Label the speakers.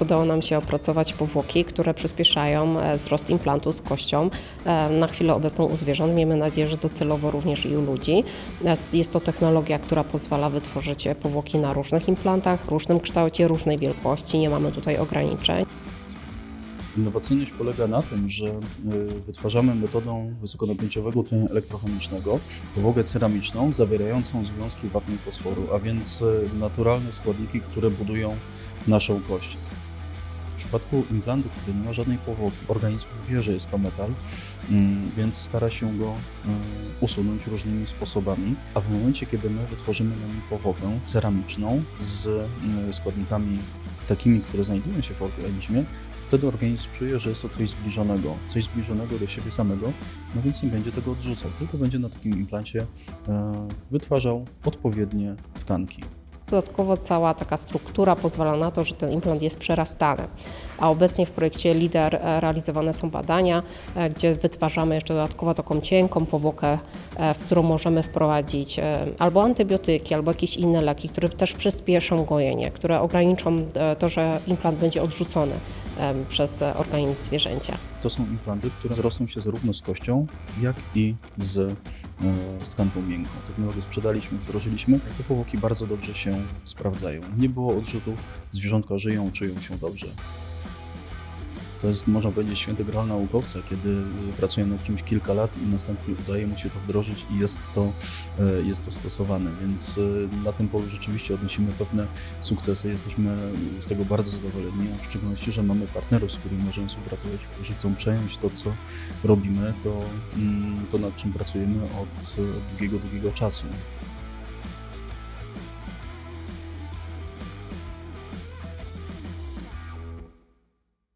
Speaker 1: Udało nam się opracować powłoki, które przyspieszają e, wzrost implantu z kością e, na chwilę obecną u zwierząt. Miejmy nadzieję, że docelowo również i u ludzi. E, Jest to technologia, która pozwala wytworzyć powłoki na różnych implantach, różnym kształcie, różnej wielkości. Nie mamy tutaj ograniczeń.
Speaker 2: Innowacyjność polega na tym, że wytwarzamy metodą wysokonapięciowego tłumienia elektrochemicznego powłogę ceramiczną zawierającą związki wapnia i fosforu, a więc naturalne składniki, które budują naszą kość. W przypadku implantu, kiedy nie ma żadnej powłoki, organizm wie, że jest to metal, mm, więc stara się go y, usunąć różnymi sposobami, a w momencie, kiedy my wytworzymy na nim powłokę ceramiczną z y, składnikami takimi, które znajdują się w organizmie, wtedy organizm czuje, że jest to coś zbliżonego, coś zbliżonego do siebie samego, no więc nie będzie tego odrzucał, tylko będzie na takim implancie e, wytwarzał odpowiednie tkanki.
Speaker 1: Dodatkowo cała taka struktura pozwala na to, że ten implant jest przerastany. A obecnie w projekcie LIDER e, realizowane są badania, e, gdzie wytwarzamy jeszcze dodatkowo taką cienką powłokę, e, w którą możemy wprowadzić albo antybiotyki, albo jakieś inne leki, które też przyspieszą gojenie, które ograniczą to, że implant będzie odrzucony przez e, organizm zwierzęcia.
Speaker 2: To są implanty, które zrosną się zarówno z kością, jak i z, e, z tkanką miękką. Technologię sprzedaliśmy, wdrożyliśmy, te powłoki bardzo dobrze się sprawdzają. Nie było odrzutów, zwierzątka żyją, czują się dobrze. To jest, można powiedzieć, święty graal naukowca, kiedy y, pracuje nad czymś kilka lat i następnie udaje mu się to wdrożyć i jest to, e, jest to stosowane. Więc y, na tym polu rzeczywiście odnosimy pewne sukcesy. Jesteśmy z tego bardzo zadowoleni, a w szczególności, że mamy partnerów, z którymi możemy współpracować, którzy chcą przejąć to, co robimy, to, mm, to nad czym pracujemy od długiego, długiego czasu.